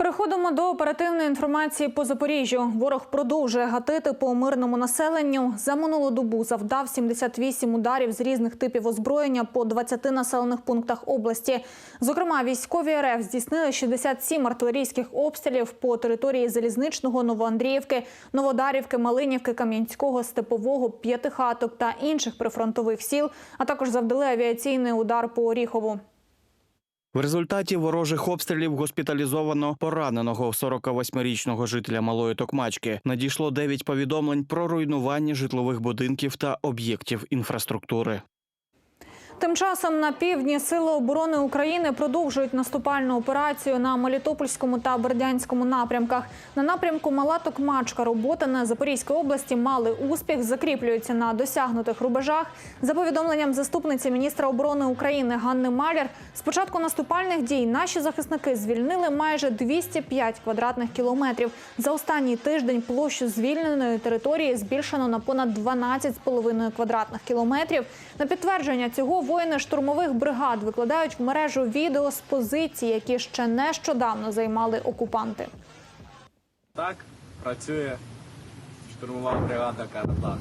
Переходимо до оперативної інформації по Запоріжжю. Ворог продовжує гатити по мирному населенню. За минулу добу завдав 78 ударів з різних типів озброєння по 20 населених пунктах області. Зокрема, військові РФ здійснили 67 артилерійських обстрілів по території Залізничного, Новоандріївки, Новодарівки, Малинівки, Кам'янського, Степового, П'ятихаток та інших прифронтових сіл, а також завдали авіаційний удар по Оріхову. В результаті ворожих обстрілів госпіталізовано пораненого 48-річного жителя Малої Токмачки. Надійшло 9 повідомлень про руйнування житлових будинків та об'єктів інфраструктури. Тим часом на півдні Сили оборони України продовжують наступальну операцію на Мелітопольському та Бердянському напрямках. На напрямку Мала Токмачка роботи на Запорізькій області мали успіх, закріплюються на досягнутих рубежах. За повідомленням заступниці міністра оборони України Ганни Маляр, з початку наступальних дій наші захисники звільнили майже 205 квадратних кілометрів. За останній тиждень площу звільненої території збільшено на понад 12,5 квадратних кілометрів. На підтвердження цього воїни штурмових бригад викладають в мережу відео з позицій, які ще нещодавно займали окупанти. Так працює штурмова бригада Карабах.